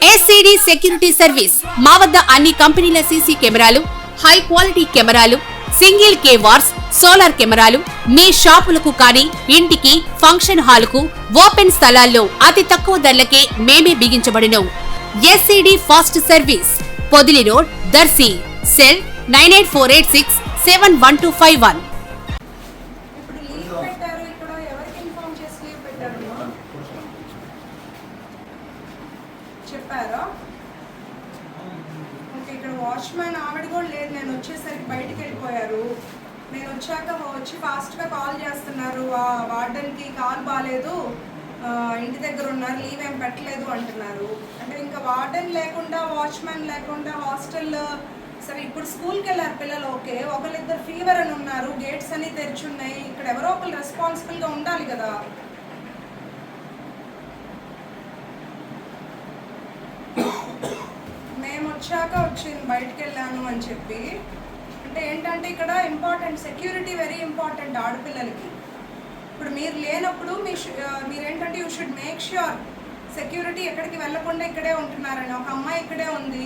SCD security service మా వద్ద అన్ని కంపెనీల సీసీ కెమెరాలు హై క్వాలిటీ కెమెరాలు సింగిల్ కే వార్స్ సోలార్ కెమెరాలు మీ షాపులకు కానీ ఇంటికి ఫంక్షన్ హాలుకు ఓపెన్ స్థలాల్లో అతి తక్కువ ధరలకే మేమే బిగించబడినవు SCD fast service Podili road Darsi cell nine eight four eight six seven one two five one ఇప్పుడు లీవ్ పెట్టారు ఇక్కడ ఎవరికి ఇన్ఫార్మ్ చేసి లీవ్ పెట్టారు చెప్పారా? ఓకే ఇక్కడ వాచ్మెన్ ఆవిడ కూడా లేదు. నేను వచ్చేసరికి బయటికి వెళ్ళిపోయారు. నేను వచ్చాక వచ్చి ఫాస్ట్గా కాల్ చేస్తున్నారు. ఆ వార్డెన్కి కాల్ బాగాలేదు ఇంటి దగ్గర ఉన్నారు. లీవ్ ఏం పెట్టలేదు అంటున్నారు. అంటే ఇంకా వార్డెన్ లేకుండా వాచ్మెన్ లేకుండా హాస్టల్ సరే ఇప్పుడు స్కూల్కి వెళ్ళారు పిల్లలు. ఓకే ఒకళ్ళిద్దరు ఫీవర్ అని ఉన్నారు. గేట్స్ అన్ని తెరిచున్నాయి ఇక్కడ ఎవరో ఒకరు రెస్పాన్సిబుల్గా ఉండాలి కదా మేము వచ్చాక వచ్చింది బయటికి వెళ్ళాను అని చెప్పి. అంటే ఏంటంటే ఇక్కడ ఇంపార్టెంట్ సెక్యూరిటీ వెరీ ఇంపార్టెంట్ ఆడపిల్లలకి. ఇప్పుడు మీరు లేనప్పుడు మీ మీరేంటంటే you should make sure security ఎక్కడికి వెళ్ళకుండా ఇక్కడే ఉంటున్నారని. ఒక అమ్మాయి ఇక్కడే ఉంది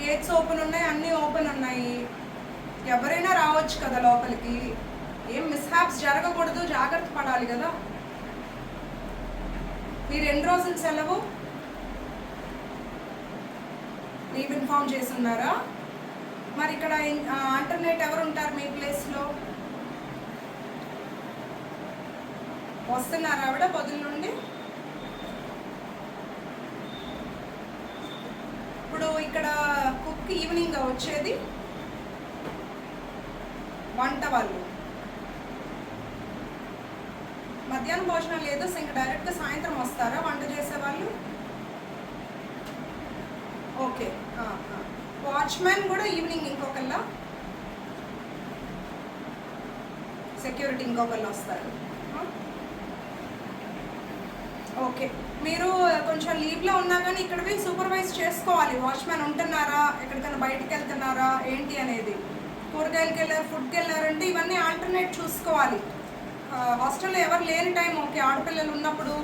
గేట్స్ ఓపెన్ ఉన్నాయి అన్నీ ఓపెన్ ఉన్నాయి. ఎవరైనా రావచ్చు కదా లోపలికి. ఏం మిస్హాప్స్ జరగకూడదు జాగ్రత్త పడాలి కదా. మీరు ఎన్ని రోజులు సెలవు? లీవ్ ఇన్ఫార్మ్ చేస్తున్నారా? మరి ఇక్కడ ఆల్టర్నేట్ ఎవరు ఉంటారు మీ ప్లేస్లో? వస్తున్నారా ఆవిడ పొద్దున్న నుండి? ఇప్పుడు ఇక్కడ కుక్ ఈవినింగ్ వచ్చేది వంట వాళ్ళు. మధ్యాహ్నం భోజనం లేదు సో ఇంకా డైరెక్ట్గా సాయంత్రం వస్తారా వంట చేసే వాళ్ళు ఓకే. వాచ్మెన్ కూడా ఈవినింగ్ ఇంకొకళ్ళ. సెక్యూరిటీ ఇంకొకళ్ళు వస్తారు. ఓకే. మీరు కొంచెం లీవ్లో ఉన్నా కానీ ఇక్కడవి సూపర్వైజ్ చేసుకోవాలి. వాచ్మెన్ ఉంటున్నారా? ఎక్కడికైనా బయటికి వెళ్తున్నారా? ఏంటి అనేది. కూరగాయలకి వెళ్ళారు ఫుడ్కి వెళ్ళారంటే ఇవన్నీ ఆల్టర్నేట్ చూసుకోవాలి. హాస్టల్లో ఎవరు లేని టైం ఓకే ఆడపిల్లలు ఉన్నప్పుడు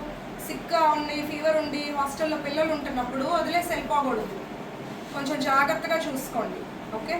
సిక్గా ఉండి ఫీవర్ ఉండి హాస్టల్లో పిల్లలు ఉంటున్నప్పుడు వదిలేసి వెళ్ళిపోకూడదు. కొంచెం జాగ్రత్తగా చూసుకోండి ఓకే?